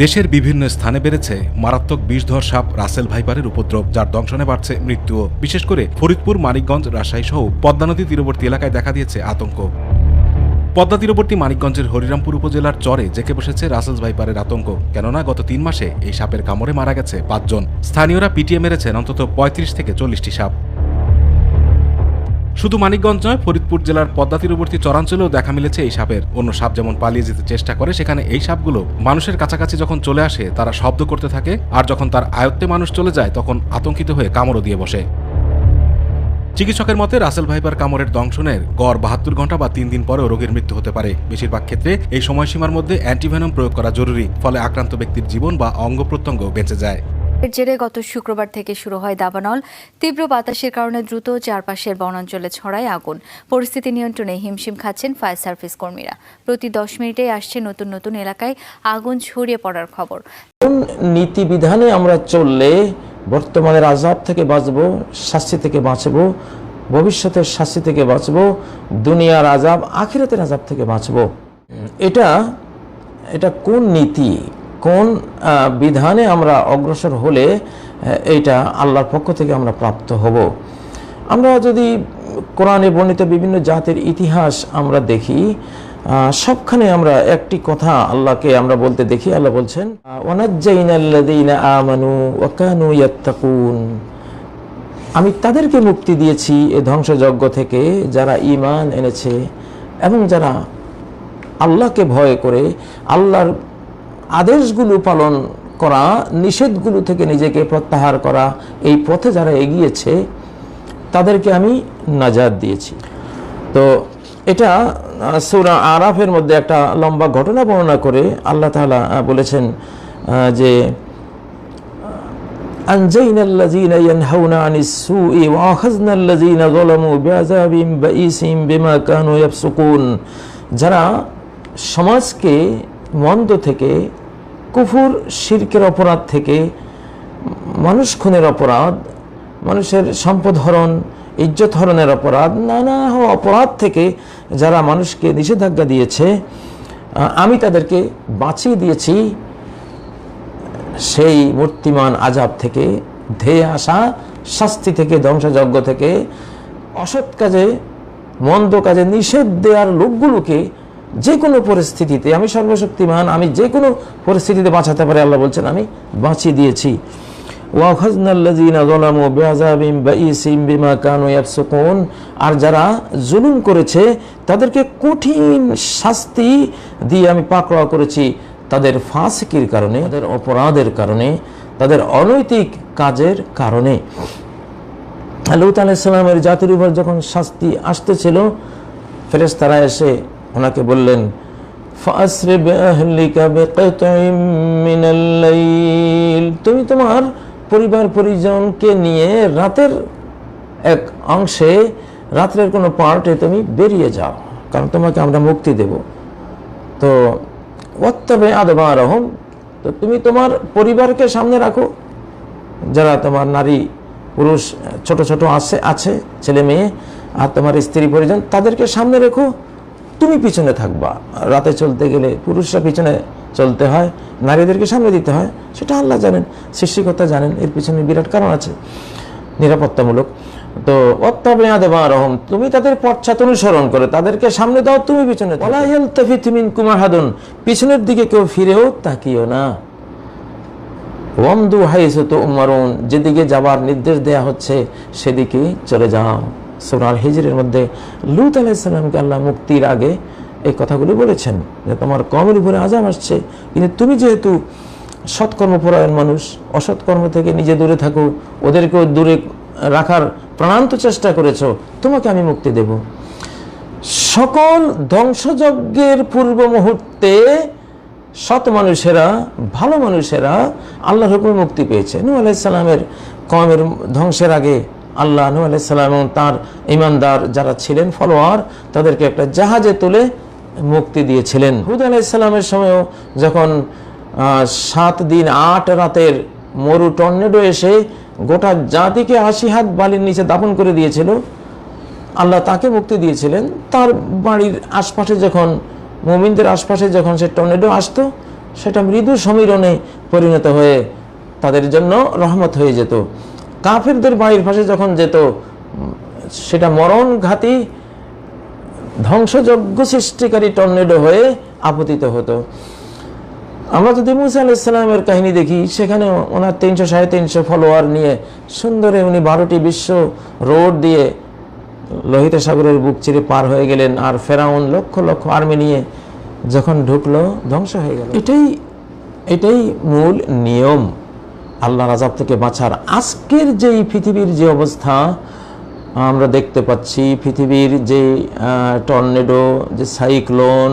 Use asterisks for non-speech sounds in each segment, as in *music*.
দেশের বিভিন্ন স্থানে বেড়েছে মারাত্মক বিষধর সাপ রাসেল ভাইপারের উপদ্রব, যার দংশনে বাড়ছে মৃত্যুও বিশেষ করে ফরিদপুর, মানিকগঞ্জ, রাজশাহী সহ পদ্মা নদী তীরবর্তী এলাকায় দেখা দিয়েছে আতঙ্ক। পদ্মা তীরবর্তী মানিকগঞ্জের হরিরামপুর উপজেলার চরে জেকে বসেছে রাসেলস ভাইপারের আতঙ্ক, কেননা গত তিন মাসে এই সাপের কামড়ে মারা গেছে পাঁচজন। স্থানীয়রা পিটিয়ে মেরেছেন অন্তত পঁয়ত্রিশ থেকে চল্লিশটি সাপ। শুধু মানিকগঞ্জ নয়, ফরিদপুর জেলার পদ্মা তীরবর্তী চরাঞ্চলেও দেখা মিলেছে এই সাপের। অন্য সাপ যেমন পালিয়ে যেতে চেষ্টা করে, সেখানে এই সাপগুলো মানুষের কাছাকাছি যখন চলে আসে, তারা শব্দ করতে থাকে আর যখন তার আয়ত্তে মানুষ চলে যায়, তখন আতঙ্কিত হয়ে কামড়ও দিয়ে বসে। চিকিৎসকের মতে, রাসেল ভাইপার কামড়ের দংশনের গড় বাহাত্তর ঘণ্টা বা তিন দিন পরেও রোগীর মৃত্যু হতে পারে। বেশিরভাগ ক্ষেত্রে এই সময়সীমার মধ্যে অ্যান্টিভেনম প্রয়োগ করা জরুরি, ফলে আক্রান্ত ব্যক্তির জীবন বা অঙ্গ প্রত্যঙ্গ বেঁচে যায়। জেরে গত শুক্রবার থেকে শুরু হয় দাবানল। তীব্র বাতাসের কারণে দ্রুত চারপাশের বনাঞ্চলে ছড়ায় আগুন। পরিস্থিতি নিয়ন্ত্রণে হিমশিম খাচ্ছেন ফায়ার সার্ভিস কর্মীরা। প্রতি দশ মিনিটে আসছে নতুন নতুন এলাকায় আগুন ছড়িয়ে পড়ার খবর। কোন নীতিবিধানে আমরা চললে বর্তমানের আজাব থেকে বাঁচব, শাস্তি থেকে বাঁচব, ভবিষ্যতের শাস্তি থেকে বাঁচব, দুনিয়ার আজাব আখিরাতের আজাব থেকে বাঁচব? এটা এটা কোন নীতি? কোন বিধানে আমরা অগ্রসর হলে এইটা আল্লাহর পক্ষ থেকে আমরা প্রাপ্ত হব। আমরা যদি কোরআনে বর্ণিত বিভিন্ন জাতের ইতিহাস আমরা দেখি সবখানে আমরা একটি কথা আল্লাহকে আমরা বলতে দেখি। আল্লাহ বলছেন আমি তাদেরকে মুক্তি দিয়েছি এ ধ্বংসযজ্ঞ থেকে, যারা ইমান এনেছে এবং যারা আল্লাহকে ভয় করে, আল্লাহর আদেশগুলো পালন করা নিষেধগুলো থেকে নিজেকে প্রত্যাহার করা এই পথে যারা এগিয়েছে তাদেরকে আমি নাজাদ দিয়েছি তো এটা সুরা আরাফের মধ্যে একটা লম্বা ঘটনা বর্ণনা করে আল্লাহ তাআলা আহ, বলেছেন আহ, যে أنجينا الذين ينهون عن السوء وأخذنا الذين ظلموا بعذاب بئيس بما كانوا يفسقون যারা সমাজকে মন্দ থেকে কুফুর শিরকের অপরাধ থেকে মানুষ খুনের অপরাধ, মানুষের সম্পদ হরণ, ইজ্জত হরণের অপরাধ, নানা অপরাধ থেকে যারা মানুষকে নিষেধাজ্ঞা দিয়েছে আমি তাদেরকে বাঁচিয়ে দিয়েছি। সেই মূর্তিমান আজাব থেকে, ধেয়ে আসা শাস্তি থেকে, ধ্বংসযজ্ঞ থেকে, অসৎ কাজে, মন্দ কাজে নিষেধ দেওয়ার লোকগুলোকে যে কোনো পরিস্থিতিতে, আমি সর্বশক্তিমান, আমি যে কোনো পরিস্থিতিতে বাঁচাতে পারি, আল্লাহ বলছেন, আমি বাঁচিয়ে দিয়েছি। আর যারা জুলুম করেছে, তাদেরকে কঠিন শাস্তি দিয়ে আমি পাকড়াও করেছি। তাদের ফাসিকির কারণে, তাদের অপরাধের কারণে, তাদের অনৈতিক কাজের কারণে। লুত আলাইসাল্লামের জাতির উপর যখন শাস্তি আসতেছিল, ফেরেশতারা এসে ওনাকে বললেন "ফাসরি বিআহলিকা বিকিতইম মিনাল লাইল। তুমি তোমার পরিবার পরিজনকে নিয়ে রাতের এক অংশে রাত্রের কোনো পার্টে তুমি বেরিয়ে যাও, কারণ তোমাকে আমরা মুক্তি দেব। তো ওয়াত্তাবে আদবা রহম তো তুমি তোমার পরিবারকে সামনে রাখো। যারা তোমার নারী, পুরুষ, ছোট ছোট আছে আছে, ছেলে মেয়ে আর তোমার স্ত্রী পরিজন, তাদেরকে সামনে রেখো। তুমি পিছনে থাকবা। রাতে চলতে গেলে পুরুষরা পিছনে চলতে হয়, নারীদেরকে সামনে দিতে হয়, সেটা আল্লাহ জানেন, সৃষ্টিকর্তা জানেন, এর পিছনে বিরাট কারণ আছে, নিরাপত্তামূলক। তো অত্যাবে রহম তুমি তাদের পশ্চাৎ অনুসরণ করে, তাদেরকে সামনে দাও, তুমি পিছনে মিনকুম আহাদুন, পিছনের দিকে কেউ ফিরেও তাকিও না। ওয়ামদু হাইসু তো উমারুন যেদিকে যাবার নির্দেশ দেয়া হচ্ছে, সেদিকেই চলে যাও। সুরার হিজরের মধ্যে লুত আলাইসাল্লামকে আল্লাহ মুক্তির আগে এই কথাগুলি বলেছেন যে তোমার কমের উপরে আজাম আসছে। কিন্তু তুমি যেহেতু সৎকর্মপরায়ণ মানুষ, অসৎকর্ম থেকে নিজে দূরে থাকো, ওদেরকেও দূরে রাখার প্রাণান্ত চেষ্টা করেছ, তোমাকে আমি মুক্তি দেব। সকল ধ্বংসযজ্ঞের পূর্ব মুহূর্তে সৎ মানুষেরা, ভালো মানুষেরা আল্লাহর হুকুমে মুক্তি পেয়েছে। নূ আলাইসাল্লামের কমের ধ্বংসের আগে আল্লাহ নূ আলাইসাল্লাম এবং তার ইমানদার যারা ছিলেন, ফলোয়ার, তাদেরকে একটা জাহাজে তুলে মুক্তি দিয়েছিলেন। হুদ আলাইসাল্লামের সময়ও যখন সাত দিন আট রাতের মরু টর্নেডো এসে গোটা জাতিকে আশি হাত বালির নিচে দাপন করে দিয়েছিল, আল্লাহ তাকে মুক্তি দিয়েছিলেন। তার বাড়ির আশপাশে যখন, মুমিনদের আশপাশে যখন সে টর্নেডো আসতো, সেটা মৃদু সমীরণে পরিণত হয়ে তাদের জন্য রহমত হয়ে যেত। কাফেরদের বাড়ির পাশে যখন যেত, সেটা মরণঘাতী ধ্বংসযজ্ঞ সৃষ্টিকারী টর্নেডো হয়ে আপতিত হতো। আমরা যদি মুসা আলাইসাল্লামের কাহিনী দেখি, সেখানে ওনার তিনশো সাড়ে তিনশো ফলোয়ার নিয়ে সুন্দরে উনি বারোটি বিশ্ব রোড দিয়ে লোহিত সাগরের বুক চিরে পার হয়ে গেলেন আর ফেরাউন লক্ষ লক্ষ আর্মি নিয়ে যখন ঢুকলো, ধ্বংস হয়ে গেল। এটাই এটাই মূল নিয়ম। আল্লাহ রাজাব থেকে বাঁচার আজকের যেই পৃথিবীর যে অবস্থা, আমরা দেখতে পাচ্ছি পৃথিবীর যে টর্নেডো, যে সাইক্লোন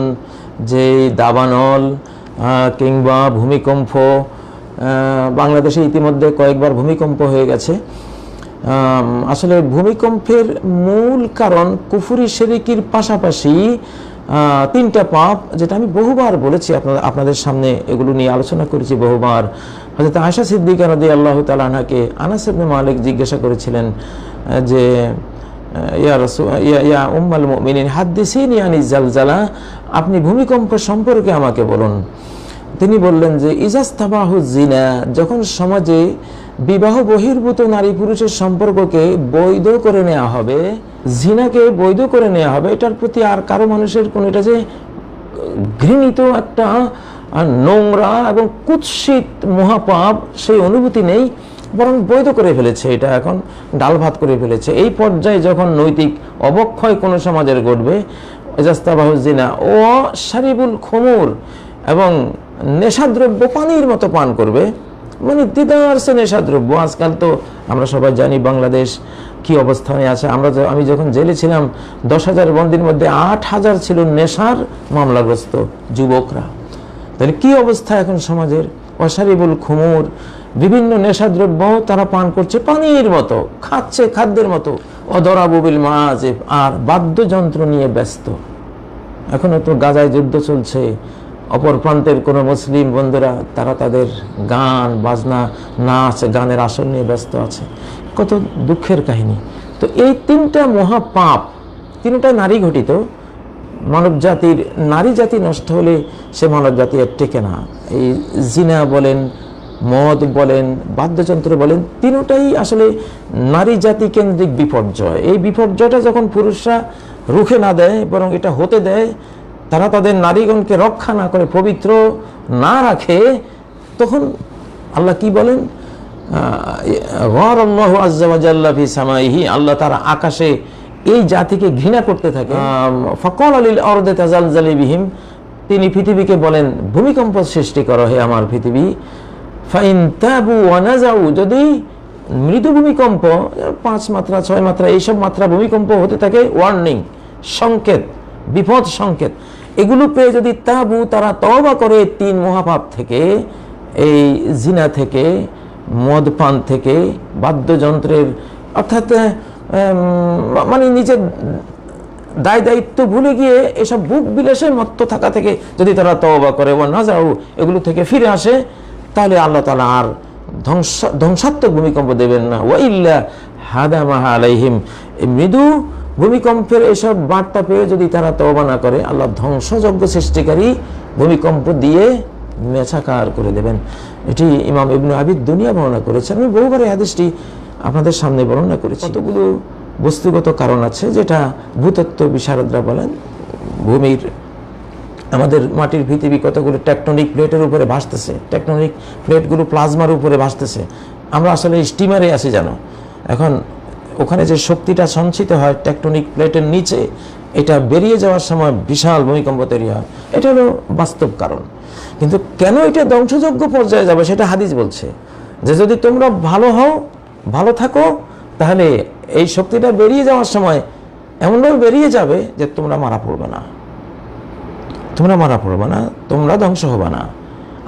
যে দাবানল কিংবা ভূমিকম্প বাংলাদেশে ইতিমধ্যে কয়েকবার ভূমিকম্প হয়ে গেছে। আসলে ভূমিকম্পের মূল কারণ কুফুরি শেরিকির পাশাপাশি তিনটা পাপ যেটা আমি বহুবার বলেছি আপনাদের আপনাদের সামনে এগুলো নিয়ে আলোচনা করেছি বহুবার। হয়তো আয়সা সিদ্দিকা রদি আল্লাহ তালানাকে আনাস মালিক জিজ্ঞাসা করেছিলেন যে ইয়া ইয়া উম্মাল মুমিনিন, হাদ্দিসিন ইয়ানি জালজালা, আপনি ভূমিকম্প সম্পর্কে আমাকে বলুন। তিনি বললেন যে ইজাস্তাবাহু জিনা যখন সমাজে বিবাহ বহির্ভূত নারী পুরুষের সম্পর্ককে বৈধ করে নেওয়া হবে জিনাকে বৈধ করে নেওয়া হবে, এটার প্রতি আর কারও মানুষের কোন এটা যে ঘৃণিত একটা নোংরা এবং কুৎসিত মহাপাপ, সেই অনুভূতি নেই, বরং বৈধ করে ফেলেছে এটা এখন, ডাল ভাত করে ফেলেছে। এই পর্যায়ে যখন নৈতিক অবক্ষয় কোনো সমাজের ঘটবে এজাস্তাবাহুজিনা ও সারিবুল খমুর এবং নেশাদ্রব্য পানির মতো পান করবে মানে দিদার সে নেশাদ্রব্য। আজকাল তো আমরা সবাই জানি বাংলাদেশ কি অবস্থানে আছে? আমরা আমি যখন জেলে ছিলাম, দশ হাজার বন্দির মধ্যে আট হাজার ছিল নেশার মামলাগ্রস্ত যুবকরা। তাহলে কি অবস্থা এখন সমাজের? অসারিবুল খুমুর, বিভিন্ন নেশাদ্রব্য তারা পান করছে পানির মতো, খাচ্ছে খাদ্যের মতো। অদরাবুবিল মাছ আর বাদ্যযন্ত্র নিয়ে ব্যস্ত। এখনও তো গাজায় যুদ্ধ চলছে। অপর প্রান্তের কোনো মুসলিম বন্ধুরা, তারা তাদের গান, বাজনা, নাচ, গানের আসর নিয়ে ব্যস্ত আছে। কত দুঃখের কাহিনী। তো এই তিনটা মহাপাপ, তিনটা নারী ঘটিত, মানব জাতির, নারী জাতি নষ্ট হলে সে মানব জাতি আর টেকে না। এই জিনা বলেন, মদ বলেন, বাদ্যযন্ত্র বলেন, তিনটাই আসলে নারী জাতি কেন্দ্রিক বিপর্যয়। এই বিপর্যয়টা যখন পুরুষরা রুখে না দেয়, বরং এটা হতে দেয় তারা তাদের নারীগণকে রক্ষা না করে পবিত্র না রাখে তখন আল্লাহ কি বলেন? গরল্লাহু ফি সামাইহি আল্লাহ তার আকাশে এই জাতিকে ঘৃণা করতে থাকে। ফকল আলিল অর্দে তাজালজালি বিহিম তিনি পৃথিবীকে বলেন ভূমিকম্প সৃষ্টি করো হে আমার পৃথিবী। ফাইন তাবু ওয়ানাজাউ যদি মৃদু ভূমিকম্প পাঁচ মাত্রা ছয় মাত্রা এইসব মাত্রা ভূমিকম্প হতে থাকে ওয়ার্নিং সংকেত বিপদ সংকেত। এগুলো পেয়ে যদি তাবু তারা তবা করে তিন মহাপাপ থেকে, এই জিনা থেকে মদ পান থেকে, বাদ্যযন্ত্রের, অর্থাৎ মানে নিজের দায় দায়িত্ব ভুলে গিয়ে এসব বুক বিলাসের মত্ত থাকা থেকে যদি তারা তওবা করে ও না যাও এগুলো থেকে ফিরে আসে, তাহলে আল্লাহ তালা আর ধ্বংস, ধ্বংসাত্মক ভূমিকম্প দেবেন না। ওয়াইল্লা হাদা মাহা আলাইহিম। মৃদু ভূমিকম্পের এসব বার্তা পেয়ে যদি তারা তওবা না করে, আল্লাহ ধ্বংসযজ্ঞ সৃষ্টিকারী ভূমিকম্প দিয়ে মেছাকার করে দেবেন। এটি ইমাম ইবনু আবিদ দুনিয়া বর্ণনা করেছেন। আমি বহুবার এই হাদিসটি আপনাদের সামনে বর্ণনা করেছি। কতগুলো বস্তুগত কারণ আছে যেটা ভূতত্ত্ব বিশারদরা বলেন, ভূমির আমাদের মাটির পৃথিবী কতগুলো টেকটনিক প্লেটের উপরে ভাসতেছে টেকটনিক প্লেটগুলো প্লাজমার উপরে ভাসতেছে। আমরা আসলে স্টিমারে আছি জানো। এখন ওখানে যে শক্তিটা সঞ্চিত হয় টেকটনিক প্লেটের নিচে, এটা বেরিয়ে যাওয়ার সময় বিশাল ভূমিকম্প তৈরি হয়। এটা হলো বাস্তব কারণ। কিন্তু কেন এটা ধ্বংসযোগ্য পর্যায়ে যাবে সেটা হাদিস বলছে। যে যদি তোমরা ভালো হও, ভালো থাকো, তাহলে এই শক্তিটা বেরিয়ে যাওয়ার সময় এমনভাবে বেরিয়ে যাবে যে তোমরা মারা পড়বে না। তোমরা মারা পড়বে না, তোমরা ধ্বংস হবে না।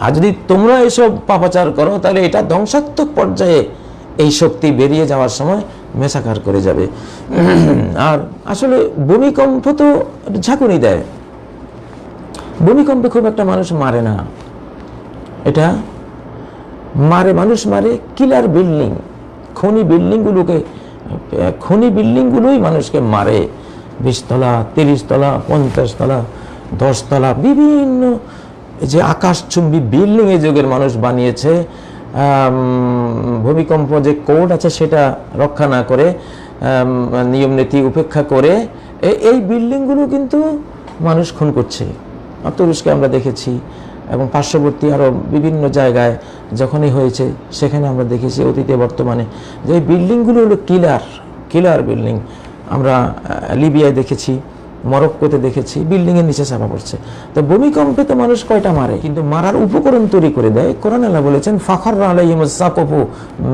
আর যদি তোমরা এসব পাপাচার করো, তাহলে এটা ধ্বংসাত্মক পর্যায়ে এই শক্তি বেরিয়ে যাওয়ার সময় মেসাকার করে যাবে। আর আসলে ভূমিকম্প তো ঝাঁকুনি দেয়। ভূমিকম্পে খুব একটা মানুষ মারে না। এটা মারে, মানুষ মারে কিলার বিল্ডিং খনি বিল্ডিংগুলোকে খনি বিল্ডিংগুলোই মানুষকে মারে। বিশ তলা তিরিশ তলা পঞ্চাশ তলা দশ তলা বিভিন্ন যে আকাশচুম্বী বিল্ডিং এই যুগের মানুষ বানিয়েছে ভূমিকম্প যে কোড আছে সেটা রক্ষা না করে নিয়ম নীতি উপেক্ষা করে এই বিল্ডিংগুলো কিন্তু মানুষ খুন করছে। তুরস্কে আমরা দেখেছি এবং পার্শ্ববর্তী আরও বিভিন্ন জায়গায় যখনই হয়েছে, সেখানে আমরা দেখেছি অতীতে, বর্তমানে। যে এই বিল্ডিংগুলো হলো কিলার কিলার বিল্ডিং। আমরা লিবিয়ায় দেখেছি। মরক্কোতে দেখেছি বিল্ডিং এর নিচে চাপা পড়ছে। তো ভূমিকম্পে তো মানুষ কয়টা মারে? কিন্তু মারার উপকরণ তৈরি করে দেয়। কোরআন আল্লাহ বলেছেন ফাখর আলাইহিম সাকফু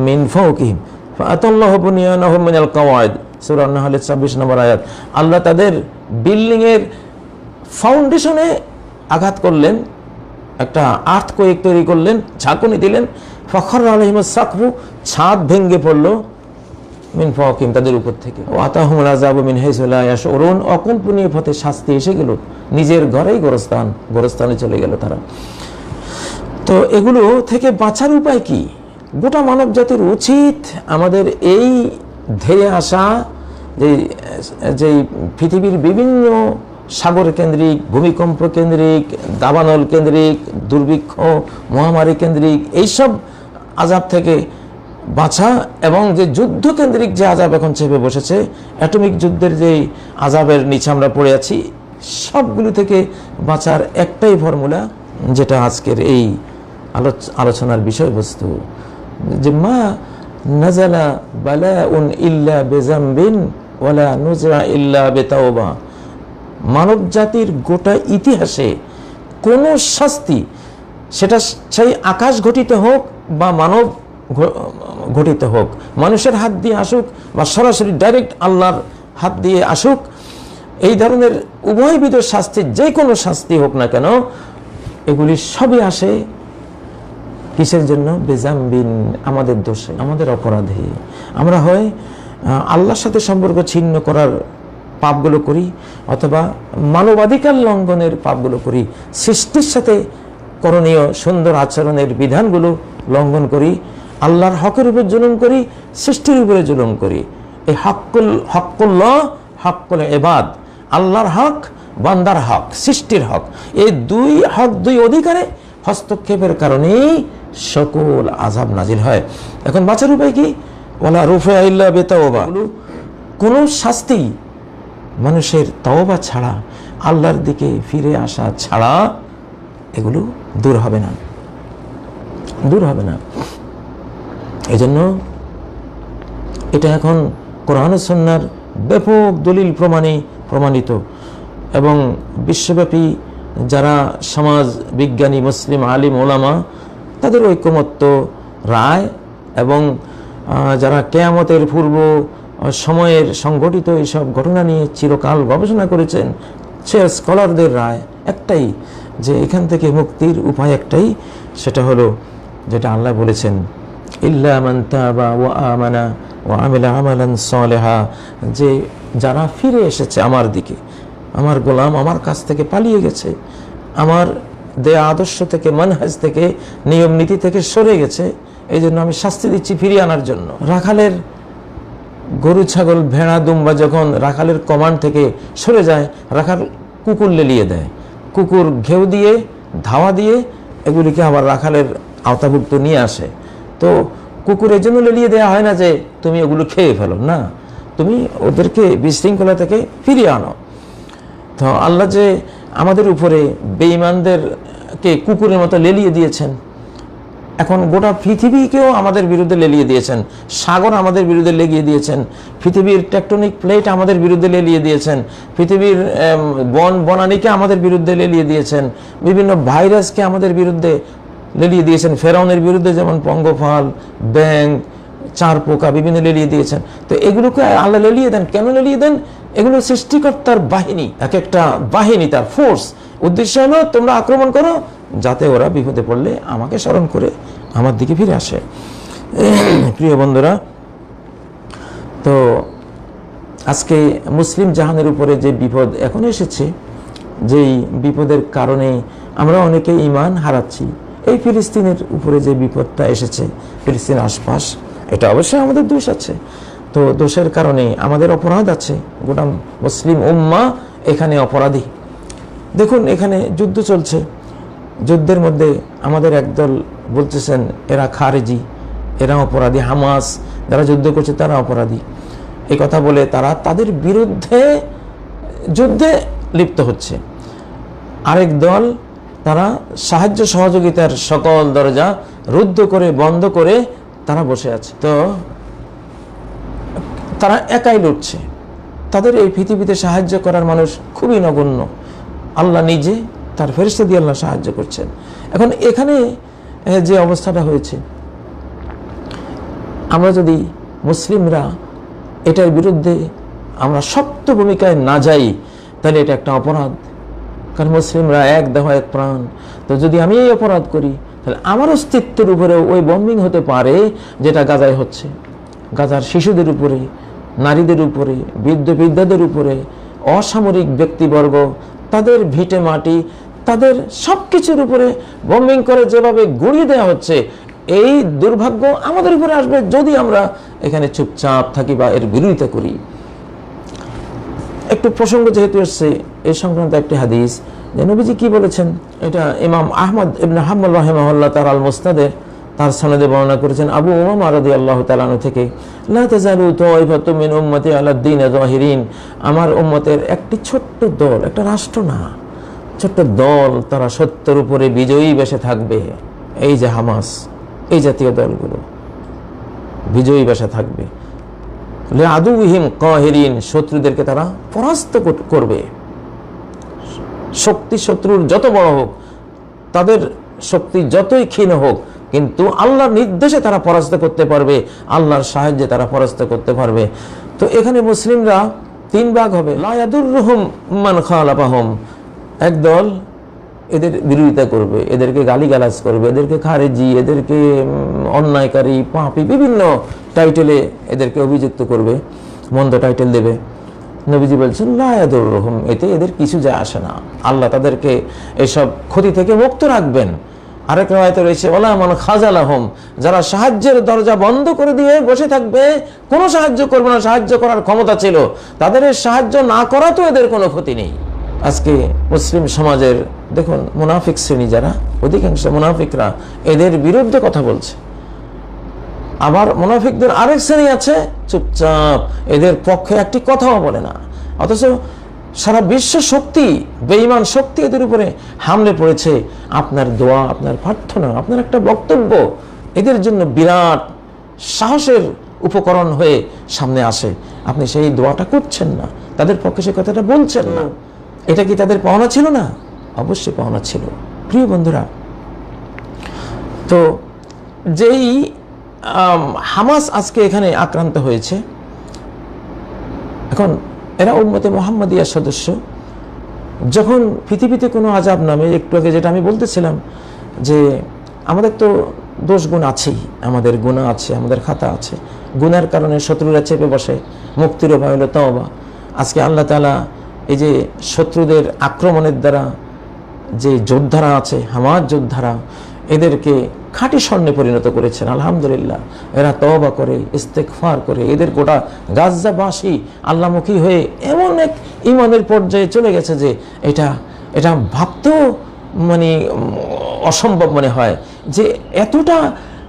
মিন ফাওকিহিম, ফাআতাল্লাহু বুনিয়ানাহুম মিনাল কাওয়াইদ সূরা আন-নাহলের 26 নম্বর আয়াত। আল্লাহ তাদের বিল্ডিং এর ফাউন্ডেশনে আঘাত করলেন, একটা আর্থ তৈরি করলেন, ঝাঁকুনি দিলেন। ফখর আলহিম সাকফু ছাদ ভেঙ্গে পড়ল। মিন ফকিম তাদের উপর থেকে। ওয়াতাহুম আযাবু মিন হাইসু লা ইয়াশউরুন অকল্পনীয় পথে শাস্তি এসে গেল। নিজের ঘরেই গোরস্থান, গোরস্থানে চলে গেল তারা। তো এগুলো থেকে বাঁচার উপায় কি? গোটা মানব জাতির উচিত আমাদের এই ধেয়ে আসা যে যে পৃথিবীর বিভিন্ন সাগর কেন্দ্রিক ভূমিকম্প কেন্দ্রিক, দাবানল কেন্দ্রিক, দুর্ভিক্ষ, মহামারী কেন্দ্রিক, এইসব আজাব থেকে বাঁচা এবং যে যুদ্ধ কেন্দ্রিক যে আজাব এখন চেপে বসেছে, অ্যাটমিক যুদ্ধের যে আজাবের নিচে আমরা পড়ে আছি, সবগুলো থেকে বাঁচার একটাই ফর্মুলা যেটা আজকের এই আলোচ- আলোচনার বিষয়বস্তু। যে মা নাজালা বালা উন ইল্লা বেজাম্বিন ওয়ালা নুজরা ইল্লা বেতাওবা। মানব জাতির গোটা ইতিহাসে কোনো শাস্তি, সেটা সেই আকাশ ঘটিত হোক বা মানব ঘটিত হোক। মানুষের হাত দিয়ে আসুক বা সরাসরি ডাইরেক্ট আল্লাহর হাত দিয়ে আসুক, এই ধরনের উভয়বিধ শাস্তি যে কোনো শাস্তি হোক না কেন, এগুলি সবই আসে কিসের জন্য? বেজাম্বিন, আমাদের দোষে, আমাদের অপরাধে। আমরা হয় আল্লাহর সাথে সম্পর্ক ছিন্ন করার পাপগুলো করি অথবা মানবাধিকার লঙ্ঘনের পাপগুলো করি, সৃষ্টির সাথে করণীয় সুন্দর আচরণের বিধানগুলো লঙ্ঘন করি। আল্লাহর হকের উপর জুলুম করি, সৃষ্টির উপরে জুলুম করি। এই হকুল হকুল্লাহ হকুল এবাদ আল্লাহর হক, বান্দার হক, সৃষ্টির হক। এই দুই হক, দুই অধিকারে হস্তক্ষেপের কারণেই সকল আজাব নাজিল হয়। এখন বাঁচার উপায় কি? ওলা রুফে আইল্লা বেতাওবা। কোনো শাস্তি মানুষের তওবা ছাড়া, আল্লাহর দিকে ফিরে আসা ছাড়া এগুলো দূর হবে না। দূর হবে না। এজন্য এটা এখন কোরআন ও ব্যাপক দলিল প্রমাণে প্রমাণিত এবং বিশ্বব্যাপী যারা সমাজ বিজ্ঞানী, মুসলিম, আলিম, ওলামা, তাদের ঐকমত্য রায় এবং যারা কেয়ামতের পূর্ব সময়ের সংঘটিত এইসব ঘটনা নিয়ে চিরকাল গবেষণা করেছেন, সে স্কলারদের রায় একটাই যে এখান থেকে মুক্তির উপায় একটাই, সেটা হলো যেটা আল্লাহ বলেছেন ইল্লা মান তাবা ওয়া আমানা ওয়া আমিলা যে যারা ফিরে এসেছে আমার দিকে, আমার গোলাম আমার কাছ থেকে পালিয়ে গেছে, আমার দেয়া আদর্শ থেকে, মানহাজ থেকে, নিয়ম নীতি থেকে সরে গেছে এই জন্য আমি শাস্তি দিচ্ছি ফিরিয়ে আনার জন্য। রাখালের গরু, ছাগল, ভেড়া, দুম্বা যখন রাখালের কমান্ড থেকে সরে যায়, রাখাল কুকুর লেলিয়ে দেয়। কুকুর ঘেউ দিয়ে, ধাওয়া দিয়ে এগুলিকে আবার রাখালের আওতাভুক্ত নিয়ে আসে। তো কুকুর এই জন্য লেলিয়ে দেওয়া হয় না যে তুমি ওগুলো খেয়ে ফেলো, না। তুমি ওদেরকে বিশৃঙ্খলা থেকে ফিরিয়ে আনো। তো আল্লাহ যে আমাদের উপরে বেঈমানদেরকে কুকুরের মতো লেলিয়ে দিয়েছেন, এখন গোটা পৃথিবীকেও আমাদের বিরুদ্ধে লেলিয়ে দিয়েছেন, সাগর আমাদের বিরুদ্ধে লেগিয়ে দিয়েছেন, পৃথিবীর টেকটনিক প্লেট আমাদের বিরুদ্ধে লেলিয়ে দিয়েছেন, পৃথিবীর বন বনানিকে আমাদের বিরুদ্ধে লেলিয়ে দিয়েছেন, বিভিন্ন ভাইরাসকে আমাদের বিরুদ্ধে লেলিয়ে দিয়েছেন। ফেরাউনের বিরুদ্ধে যেমন পঙ্গফল ব্যাং চার পোকা বিভিন্ন লেলিয়ে দিয়েছেন। তো এগুলোকে আল্লাহ লেলিয়ে দেন। কেন লেলিয়ে দেন? এগুলো সৃষ্টিকর্তার বাহিনী এক একটা বাহিনী, তার ফোর্স উদ্দেশ্য হলো, তোমরা আক্রমণ করো, যাতে ওরা বিপদে পড়লে আমাকে স্মরণ করে আমার দিকে ফিরে আসে। *clears throat* প্রিয় বন্ধুরা, তো আজকে মুসলিম জাহানের উপরে যে বিপদ এখন এসেছে, যেই বিপদের কারণে আমরা অনেকে ইমান হারাচ্ছি। এই ফিলিস্তিনের উপরে যে বিপদটা এসেছে ফিলিস্তিন আশপাশ, এটা অবশ্যই আমাদের দোষ আছে। তো দোষের কারণে আমাদের অপরাধ আছে। গোটা মুসলিম উম্মা এখানে অপরাধী। দেখুন, এখানে যুদ্ধ চলছে। যুদ্ধের মধ্যে আমাদের একদল বলতেছেন, এরা খারেজি, এরা অপরাধী। হামাস, যারা যুদ্ধ করছে, তারা অপরাধী। এই কথা বলে তারা তাদের বিরুদ্ধে যুদ্ধে লিপ্ত হচ্ছে। আরেক দল তারা সাহায্য সহযোগিতার সকল দরজা রুদ্ধ করে, বন্ধ করে তারা বসে আছে। তো তারা একাই লড়ছে তাদের এই পৃথিবীতে সাহায্য করার মানুষ খুবই নগণ্য। আল্লাহ নিজে তার ফেরিস্তা দিয়ে আল্লাহ সাহায্য করছেন। এখন এখানে যে অবস্থাটা হয়েছে, আমরা যদি মুসলিমরা এটার বিরুদ্ধে আমরা শক্ত ভূমিকায় না যাই, তাহলে এটা একটা অপরাধ। কারণ মুসলিমরা এক দেহ, এক প্রাণ। তো যদি আমি এই অপরাধ করি, তাহলে আমার অস্তিত্বের উপরেও ওই বম্বিং হতে পারে যেটা গাজায় হচ্ছে। গাজার শিশুদের উপরে, নারীদের উপরে, বৃদ্ধ বৃদ্ধাদের উপরে, অসামরিক ব্যক্তিবর্গ, তাদের ভিটে মাটি, তাদের সব কিছুর উপরে বম্বিং করে যেভাবে গড়িয়ে দেওয়া হচ্ছে, এই দুর্ভাগ্য আমাদের উপরে আসবে যদি আমরা এখানে চুপচাপ থাকি বা এর বিরোধিতা করি। একটু প্রসঙ্গ যেহেতু এসছে এই সংক্রান্ত একটি হাদিস, যে নবীজি কি বলেছেন? এটা ইমাম আহমদ ইবনে হাম্মদ রহেমাহুল্লাহ তার আল মুস্তাদে তার সনদে বর্ণনা করেছেন আবু ওমামা আল্লাহ তাআলা থেকে মিন উম্মতি আলা দ্বীন যাহিরিন। আমার উম্মতের একটি ছোট্ট দল, একটা রাষ্ট্র না, ছোট্ট দল তারা সত্যের উপরে বিজয়ী বেশে থাকবে। এই যে হামাস, এই জাতীয় দলগুলো বিজয়ী বেশে থাকবে। আদুহিম কহেরিন, শত্রুদেরকে তারা পরাস্ত করবে। শক্তি শত্রুর যত বড় হোক, তাদের শক্তি যতই ক্ষীণ হোক, কিন্তু আল্লাহর নির্দেশে তারা পরাস্ত করতে পারবে, আল্লাহর সাহায্যে তারা পরাস্ত করতে পারবে। তো এখানে মুসলিমরা তিন ভাগ হবে। লায়াদুর রহম মান খালাপাহম একদল এদের বিরোধিতা করবে, এদেরকে গালিগালাজ করবে, এদেরকে খারেজি, এদেরকে অন্যায়কারী, পাপি, বিভিন্ন টাইটেলে এদেরকে অভিযুক্ত করবে, মন্দ টাইটেল দেবে। নবীজি বলছেন লায়াদুর রহম এতে এদের কিছু যায় আসে না। আল্লাহ তাদেরকে এসব ক্ষতি থেকে মুক্ত রাখবেন। আরেক রায়তে রয়েছে ওলা মান খাজালাহম যারা সাহায্যের দরজা বন্ধ করে দিয়ে বসে থাকবে, কোনো সাহায্য করবে না, সাহায্য করার ক্ষমতা ছিল। তাদের সাহায্য না করা তো এদের কোনো ক্ষতি নেই। আজকে মুসলিম সমাজের, দেখুন, মুনাফিক শ্রেণি যারা, অধিকাংশ মুনাফিকরা এদের বিরুদ্ধে কথা বলছে। আবার মুনাফিকদের আরেক শ্রেণি আছে, চুপচাপ, এদের পক্ষে একটি কথাও বলে না। অথচ সারা বিশ্ব শক্তি, বেঈমান শক্তি এদের উপরে হামলে পড়েছে। আপনার দোয়া, আপনার প্রার্থনা, আপনার একটা বক্তব্য, এদের জন্য বিরাট সাহসের উপকরণ হয়ে সামনে আসে। আপনি সেই দোয়াটা করছেন না। তাদের পক্ষে সে কথাটা বলছেন না। এটা কি তাদের পাওনা ছিল না? অবশ্যই পাওনা ছিল। প্রিয় বন্ধুরা, তো যেই হামাস আজকে এখানে আক্রান্ত হয়েছে, এখন এরা উম্মতে মোহাম্মদিয়ার সদস্য। যখন পৃথিবীতে কোনো আজাব নামে, একটু আগে যেটা আমি বলতেছিলাম, যে আমাদের তো দোষ গুণ আছেই, আমাদের গুণা আছে, আমাদের খাতা আছে। গুণার কারণে শত্রুরা চেপে বসে, মুক্তির উপায় হলো তওবা। আজকে আল্লাহ তাআলা এই যে শত্রুদের আক্রমণের দ্বারা যে যোদ্ধারা আছে হামাজ যোদ্ধারা, এদেরকে খাঁটি স্বর্ণে পরিণত করেছেন, আলহামদুলিল্লাহ। এরা তওবা করে ইস্তেকফার করে, এদের গোটা গাজ্জাবাসী আল্লামুখী হয়ে এমন এক ইমানের পর্যায়ে চলে গেছে যে এটা এটা ভাবতেও মানে অসম্ভব মনে হয় যে এতটা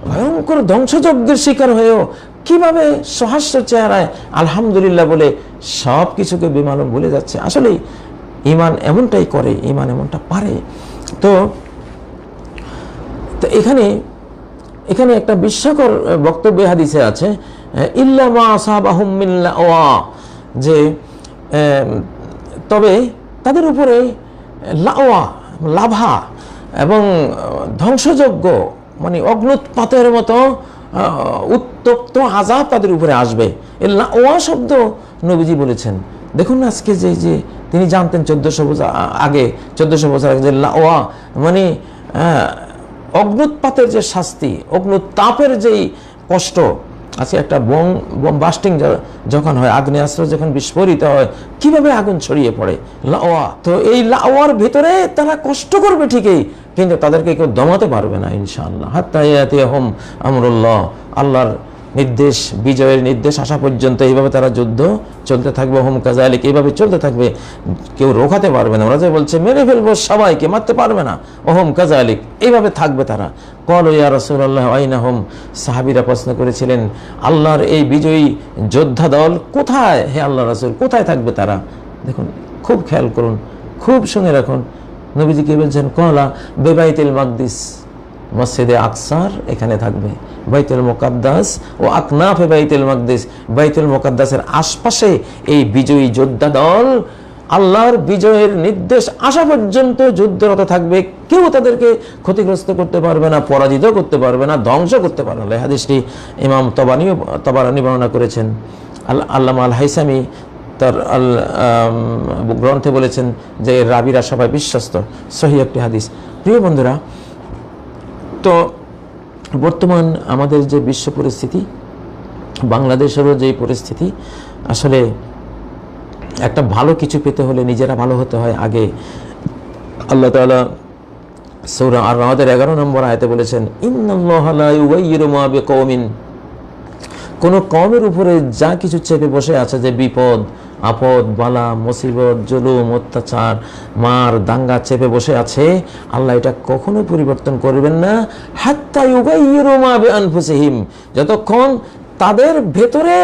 ভয়ঙ্কর ধ্বংসযজ্ঞের শিকার হয়েও কীভাবে সহাস্য চেহারায় আলহামদুলিল্লাহ বলে সব কিছুকে বিমালম ভুলে যাচ্ছে? আসলেই ইমান এমনটাই করে ইমান এমনটা পারে। তো তো এখানে এখানে একটা বিস্ময়কর বক্তব্য হাদিসে আছে আহ, ইল্লা মা আসাবাহুম মিন লাওয়া যে তবে তাদের উপরে লাওয়া লাভা এবং আহ, ধ্বংসযজ্ঞ মানে অগ্নুৎপাতের মতো উত্তপ্ত আজাব তাদের উপরে আসবে। এই লাওয়া শব্দ নবীজি বলেছেন। দেখুন না আজকে যে যে তিনি জানতেন চোদ্দশো বছর আগে, চোদ্দশো বছর আগে যে লাওয়া মানে অগ্নুৎপাতের যে শাস্তি, অগ্নুত্তাপের যেই কষ্ট, আজকে একটা বোম বোম বাস্টিং যখন হয়, আগ্নেয়াস্ত্র যখন বিস্ফোরিত হয়, কীভাবে আগুন ছড়িয়ে পড়ে? লাওয়া তো এই লাওয়ার ভেতরে তারা কষ্ট করবে ঠিকই কিন্তু তাদেরকে কেউ দমাতে পারবে না, ইনশাআল্লাহ। হাত্তায়াতি হোম আমরুল্লাহ। আল্লাহর নির্দেশ, বিজয়ের নির্দেশ আসা পর্যন্ত এইভাবে তারা যুদ্ধ চলতে থাকবে। হোম কাজালিক এইভাবে চলতে থাকবে। কেউ রোখাতে পারবে না। ওরা যে বলছে, মেরে ফেলব সবাইকে, মারতে পারবে না। ওহম কাজালিক এইভাবে থাকবে তারা। কল ইয়া রসুল্লাহ আইনা হোম? সাহাবিরা প্রশ্ন করেছিলেন, আল্লাহর এই বিজয়ী যোদ্ধা দল কোথায়? হে আল্লাহ রসুল, কোথায় থাকবে তারা? দেখুন, খুব খেয়াল করুন, খুব শুনে রাখুন নবীজি কি বলছেন, কলা বেবাইতিল মাকদিস, মসজিদে আকসার এখানে থাকবে। বাইতুল মোকাদ্দাস ও আকনাফে বাইতুল মাকদিস। বাইতুল মোকাদ্দাসের আশপাশে এই বিজয়ী যোদ্ধা দল, আল্লাহর বিজয়ের নির্দেশ আসা পর্যন্ত যুদ্ধরত থাকবে। কেউ তাদেরকে ক্ষতিগ্রস্ত করতে পারবে না, পরাজিত করতে পারবে না, ধ্বংস করতে পারবে না। হাদিসটি ইমাম তবানিও তবারানি বর্ণনা করেছেন। আল আল্লামা আল হাইসামি তার আল গ্রন্থে বলেছেন যে রাবিরা সবাই বিশ্বস্ত। সহি একটি হাদিস। প্রিয় বন্ধুরা, তো বর্তমান আমাদের যে বিশ্ব পরিস্থিতি, বাংলাদেশেরও যে পরিস্থিতি, আসলে একটা ভালো কিছু পেতে হলে নিজেরা ভালো হতে হয়। আগে আল্লাহ তাআলা সৌরা আর আমাদের এগারো নম্বর আয়তে বলেছেন মা বিকওমিন। কোনো কমের উপরে যা কিছু চেপে বসে আছে যে বিপদ আপদ, বালা, মুসিবত, জুলুম, অত্যাচার, মার দাঙ্গা চেপে বসে আছে। আল্লাহ এটা কখনো পরিবর্তন করবেন না। হাত্তা ইউগাইয়িরু মা বিআনফুসিহিম। যতক্ষণ তাদের ভেতরে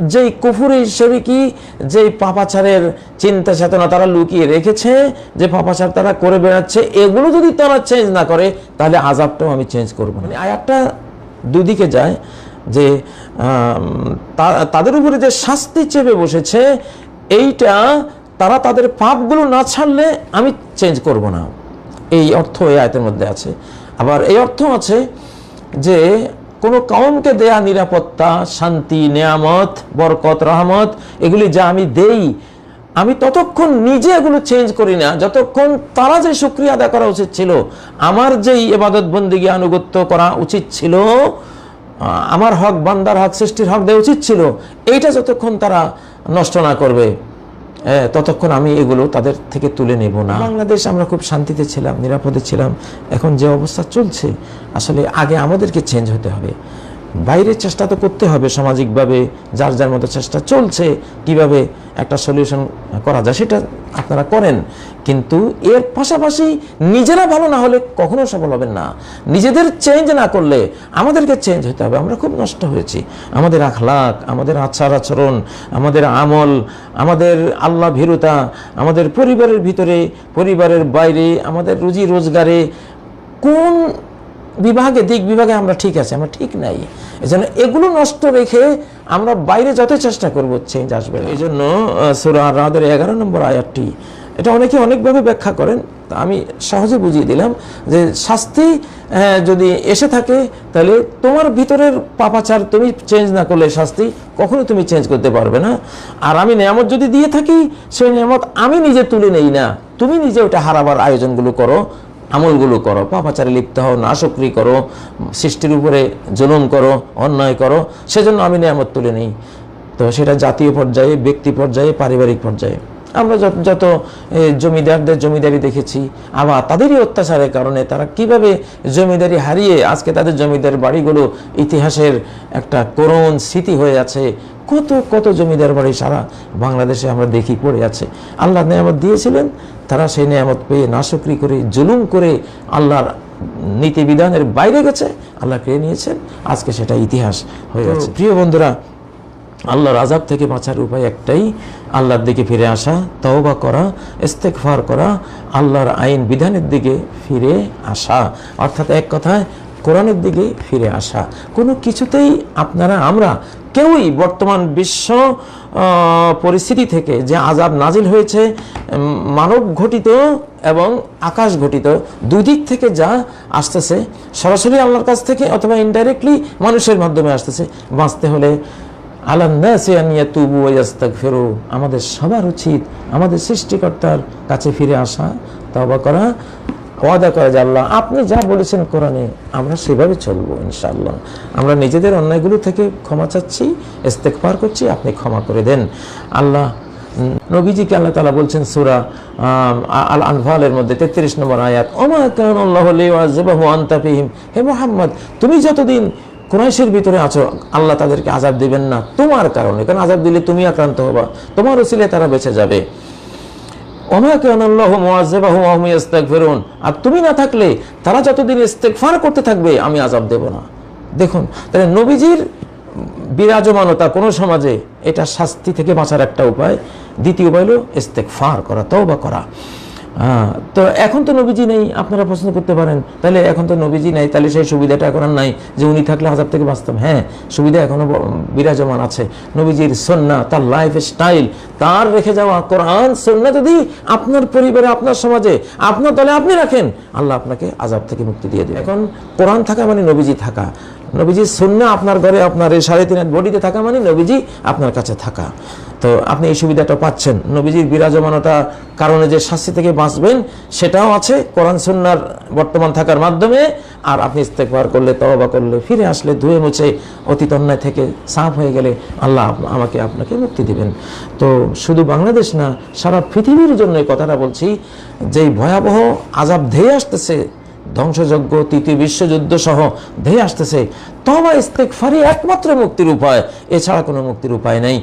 যেই কুফুরি শরিকি যেই পাপাচারের চিন্তা চেতনা তারা লুকিয়ে রেখেছে, যে পাপাচার তারা করে বেড়াচ্ছে, এগুলো যদি তারা চেঞ্জ না করে, তাহলে আজাবটাও আমি চেঞ্জ করব না। আয়াতটা দুদিকে যায় যে তাদের উপরে যে শাস্তি চেপে বসেছে, এইটা তারা তাদের পাপগুলো না ছাড়লে আমি চেঞ্জ করব না। এই অর্থ এই আয়তের মধ্যে আছে। আবার এই অর্থ আছে যে, কোনো কওমকে দেয়া নিরাপত্তা, শান্তি, নেয়ামত, বরকত, রহমত, এগুলি যা আমি দেই, আমি ততক্ষণ নিজে এগুলো চেঞ্জ করি না। যতক্ষণ তারা যে শুক্রিয়া আদায় করা উচিত ছিল, আমার যেই এবাদত বন্দিগি আনুগত্য করা উচিত ছিল আমার হক, বান্দার হক, সৃষ্টির হক দেওয়া উচিত ছিল। এইটা যতক্ষণ তারা নষ্ট না করবে ততক্ষণ আমি এগুলো তাদের থেকে তুলে নেব না। বাংলাদেশ আমরা খুব শান্তিতে ছিলাম, নিরাপদে ছিলাম। এখন যে অবস্থা চলছে, আসলে আগে আমাদেরকে চেঞ্জ হতে হবে। বাইরের চেষ্টা তো করতে হবে সামাজিকভাবে, যার যার মতো চেষ্টা চলছে, কীভাবে একটা সলিউশন করা যায় সেটা আপনারা করেন। কিন্তু এর পাশাপাশি নিজেরা ভালো না হলে কখনো সফল হবেন না। নিজেদের চেঞ্জ না করলে আমাদেরকে চেঞ্জ হতে হবে। আমরা খুব নষ্ট হয়েছি। আমাদের আখলাক, আমাদের আচার আচরণ, আমাদের আমল, আমাদের আল্লাহ ভীরুতা, আমাদের পরিবারের ভিতরে, পরিবারের বাইরে, আমাদের রুজি রোজগারে কোন বিভাগে, দিক বিভাগে আমরা ঠিক আছে, আমরা ঠিক নাই। এজন্য এগুলো নষ্ট রেখে আমরা বাইরে যত চেষ্টা করব চেঞ্জ আসবে এই জন্য সুরা রাদের এগারো নম্বর আয়াতটি, এটা অনেকে অনেকভাবে ব্যাখ্যা করেন, তা আমি সহজে বুঝিয়ে দিলাম যে শাস্তি যদি এসে থাকে, তাহলে তোমার ভিতরের পাপাচার তুমি চেঞ্জ না করলে শাস্তি কখনো তুমি চেঞ্জ করতে পারবে না। আর আমি নিয়ামত যদি দিয়ে থাকি, সেই নিয়ামত আমি নিজে তুলে নেই না। তুমি নিজে ওটা হারাবার আয়োজনগুলো করো। আমলগুলো করো, পাপাচারে লিপ্ত হও, নাশক্রি করো, সৃষ্টির উপরে জুলুম করো, অন্যায় করো, সেজন্য আমি নিয়ামত তুলে নিই। তো সেটা জাতীয় পর্যায়ে, ব্যক্তি পর্যায়ে, পারিবারিক পর্যায়ে। আমরা যত যত জমিদারদের জমিদারি দেখেছি আবার তাদেরই অত্যাচারের কারণে তারা কীভাবে জমিদারি হারিয়ে আজকে তাদের জমিদার বাড়িগুলো ইতিহাসের একটা করুণ স্মৃতি হয়ে আছে। কত কত জমিদার বাড়ি সারা বাংলাদেশে আমরা দেখি পড়ে আছে। আল্লাহ নিয়ামত দিয়েছিলেন তারা সেই নিয়ামত পেয়ে নাশকরি করে জুলুম করে আল্লাহর নীতিবিধানের বাইরে গেছে আল্লাহ পেয়ে নিয়েছেন আজকে সেটা ইতিহাস হয়ে গেছে প্রিয় বন্ধুরা আল্লাহর আজাব থেকে বাঁচার উপায় একটাই, আল্লাহর দিকে ফিরে আসা, তওবা করা ইস্তেকফার করা, আল্লাহর আইন বিধানের দিকে ফিরে আসা। অর্থাৎ এক কথায়, কোরআনের দিকে ফিরে আসা। কোনো কিছুতেই আপনারা, আমরা কেউই বর্তমান বিশ্ব পরিস্থিতি থেকে যে আজাব নাজিল হয়েছে মানব ঘটিত এবং আকাশ ঘটিত দুদিক থেকে যা আসতেছে, সরাসরি আল্লাহর কাছ থেকে অথবা ইনডাইরেক্টলি মানুষের মাধ্যমে আসতেছে, বাঁচতে হলে ফেরো আমাদের সবার উচিত, আমাদের সৃষ্টিকর্তার কাছে ফিরে আসা তবা করা, ওয়াদা করা যে আল্লাহ, আপনি যা বলেছেন কোরআনে আমরা সেভাবে চলবো ইনশাআল্লাহ। আমরা নিজেদের অন্যায়গুলো থেকে ক্ষমা চাচ্ছি ইস্তেকবার করছি, আপনি ক্ষমা করে দেন। আল্লাহ, নবীজিকে আল্লাহ তালা বলছেন সুরা আল আনফালের মধ্যে তেত্রিশ নম্বর আয়াত, ওমা ফীহিম। হে মোহাম্মদ, তুমি যতদিন ক্রাইশের ভিতরে আছো, আল্লাহ তাদেরকে আজাব দিবেন না তোমার কারণে। কারণ আজাব দিলে তুমি আক্রান্ত হবা, তোমার ওসিলে তারা বেঁচে যাবে। ইস্তাগফিরুন আর তুমি না থাকলে, তারা যতদিন ইস্তেগফার করতে থাকবে, আমি আজাব দেব না। দেখুন, তাহলে নবীজির বিরাজমানতা কোনো সমাজে, এটা শাস্তি থেকে বাঁচার একটা উপায়। দ্বিতীয় উপায় হলো ইস্তেগফার করা, তওবা করা। তো এখন তো নবীজি নেই আপনারা প্রশ্ন করতে পারেন। তাহলে এখন তো নবীজি নেই তাহলে সেই সুবিধাটা এখন আর নাই যে উনি থাকলে হাজার থেকে বাঁচতাম। হ্যাঁ সুবিধা এখনও বিরাজমান আছে। নবীজির সন্না তার লাইফ স্টাইল তার রেখে যাওয়া কোরআন সন্না যদি আপনার পরিবারে আপনার সমাজে আপনার দলে আপনি রাখেন আল্লাহ আপনাকে আজাব থেকে মুক্তি দিয়ে দেবে এখন কোরআন থাকা মানে নবীজি থাকা। নবীজি সন্না আপনার ঘরে, আপনার এই সাড়ে তিন বডিতে থাকা মানে নবীজি আপনার কাছে থাকা। তো আপনি এই সুবিধাটা পাচ্ছেন। নবীজির বিরাজমানতা কারণে যে শাস্তি থেকে বাঁচবেন, সেটাও আছে কোরআন সুন্নার বর্তমান থাকার মাধ্যমে। আর আপনি ইস্তেকবার করলে, তওবা করলে, ফিরে আসলে, ধুয়ে মুছে, অতীত অন্যায় থেকে সাফ হয়ে গেলে আল্লাহ আমাকে আপনাকে মুক্তি দিবেন। তো শুধু বাংলাদেশ না, সারা পৃথিবীর জন্য এই কথাটা বলছি, যেই ভয়াবহ আজাব ধেয়ে আসতেছে ধ্বংসযজ্ঞ তৃতীয় বিশ্বযুদ্ধ সহ ধেয়ে আসতেছে। তবা ইস্তেকফারই একমাত্র মুক্তির উপায়। এছাড়া কোনো মুক্তির উপায় নেই।